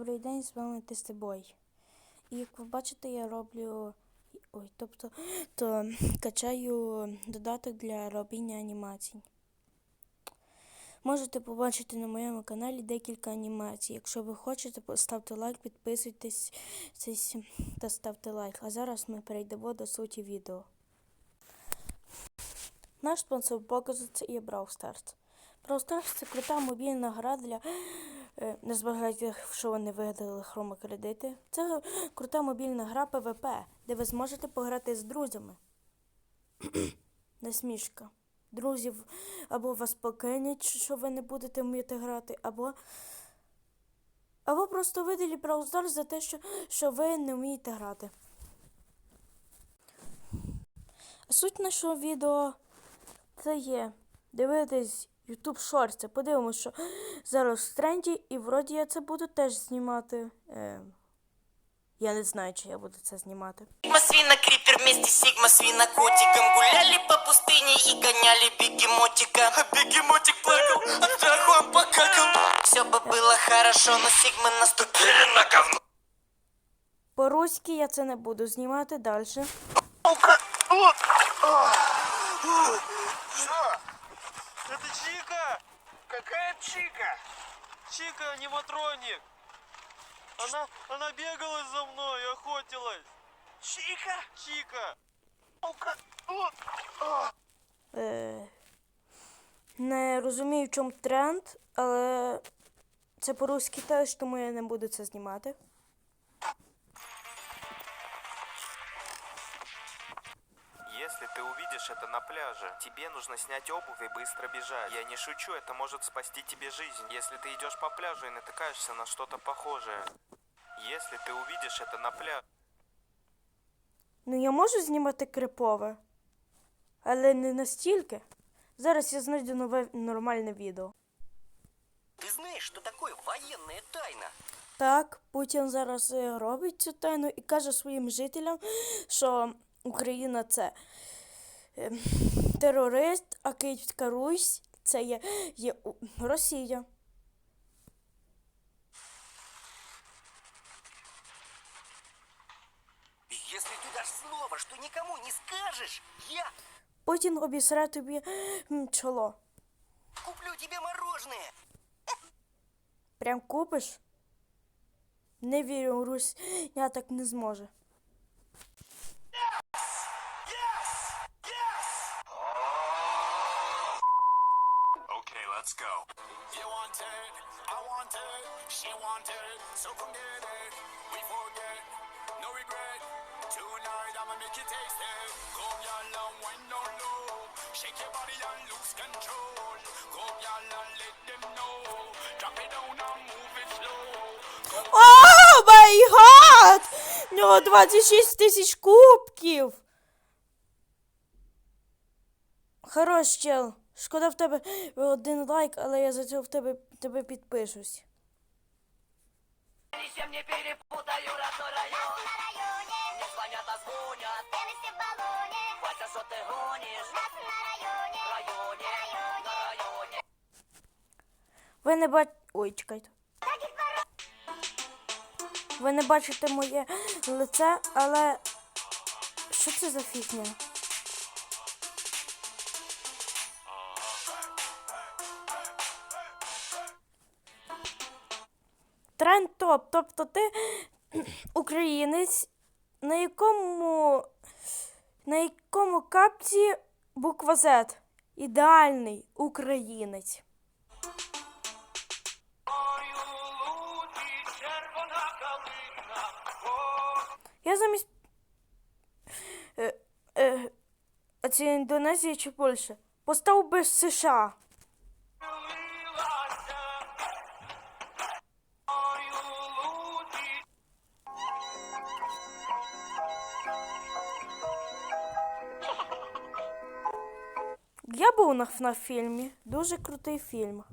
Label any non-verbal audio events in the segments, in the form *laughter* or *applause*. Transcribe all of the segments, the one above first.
Добрий день, з вами Тестебой. І як ви бачите, я роблю. Ой, тобто то качаю додаток для робіння анімацій. Можете побачити на моєму каналі декілька анімацій. Якщо ви хочете, поставте лайк, підписуйтесь та ставте лайк. А зараз ми перейдемо до суті відео. Наш спонсор показу це є Brawl Stars. Це крута мобільна гра для Е, Не збагайте, що вони вигадали хромокредити. Це крута мобільна гра ПВП, де ви зможете пограти з друзями. *clears throat* Насмішка. Друзів або вас покинуть, що ви не будете вміти грати, або. Або просто видалі Stars за те, що, що ви не вмієте грати. Суть нашого відео це є дивитись YouTube Shorts. Подивимось, що зараз в тренді, і вроді я це буду теж знімати. Е, я не знаю, чи я буду це знімати. Сигма свина крипер вместе с Сигма свина котиком Гуляли по пустыне и гоняли бегемотика А бегемотик плакал, от страха он покакал Все бы было хорошо, но Сигмы наступили на говно По-руськи я це не буду знімати далі. Что? Это Чика! Какая Чика? Чика, аниматроник! Она, она бегала за мной, охотилась! Чика? Чика! Е, не розумію, в чому тренд, але це по-руськи теж, тому я не буду це знімати. ты увидишь это на пляже, тебе нужно снять обувь и быстро бежать. Я не шучу, это может спасти тебе жизнь. Если ты идешь по пляжу и натыкаешься на что-то похожее. Если ты увидишь это на пляже... Ну, я можу знімати крипове, але не настільки. Зараз я знайду нове нормальне відео. Ты знаешь, что такое военная тайна? Так, Путін зараз е, робить цю тайну і каже своїм жителям, що Україна це е, терорист, а Київська Русь це є, є Росія. Если ты дашь слово, что никому не скажешь, я Путін обісре тобі м, чоло. куплю тебе мороженое Прям купиш? Не вірю, Русь я так не зможе. Let's go. You wanted, I wanted, she wanted, so come get it. We forget, no regret. Tonight I'ma make you taste it. Go y'all and wind down low. Shake your body and lose control. Go y'all and let them know. Drop it down and move it slow. О, май гад! У нього 26 тисяч кубків. Хорош, чел. Шкода в тебе один лайк, але я за це в тебе, тебе підпишусь. Ви не бач... Ой, чекайте. Ви не бачите моє лице, але. Що це за фігня? Тренд топ. Тобто ти українець, на якому. На якому капці буква Z. Ідеальний українець. Я замість. Е, е, а це Індонезія чи Польща? Постав би США. Я був на на фільмі. Дуже крутий фільм.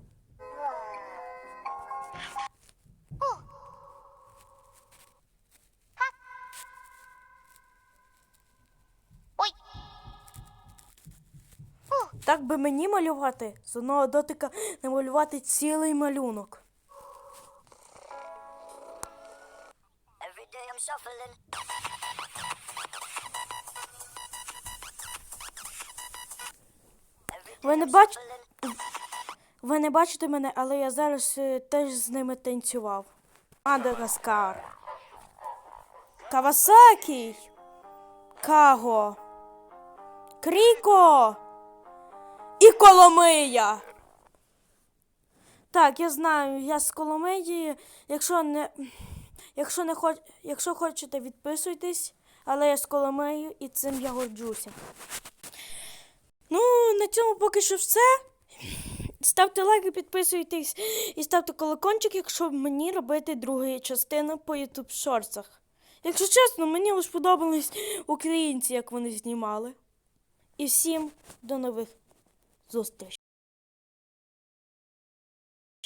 Так би мені малювати з одного дотика намалювати цілий малюнок. Every day I'm shuffling. Ви не бач... Ви не бачите мене, але я зараз е, теж з ними танцював. Мадагаскар. Кавасакі. Каго. Кріко. І Коломия. Так, я знаю, я з Коломиї. Якщо не, якщо не хоч, якщо хочете, відписуйтесь, але я з Коломиї і цим я горджуся. На цьому поки що все. Ставте лайки, підписуйтесь і ставте колокольчик, якщо мені робити другу частину по YouTube шорцах. Якщо чесно, мені лише подобались українці, як вони знімали. І всім до нових зустрічей.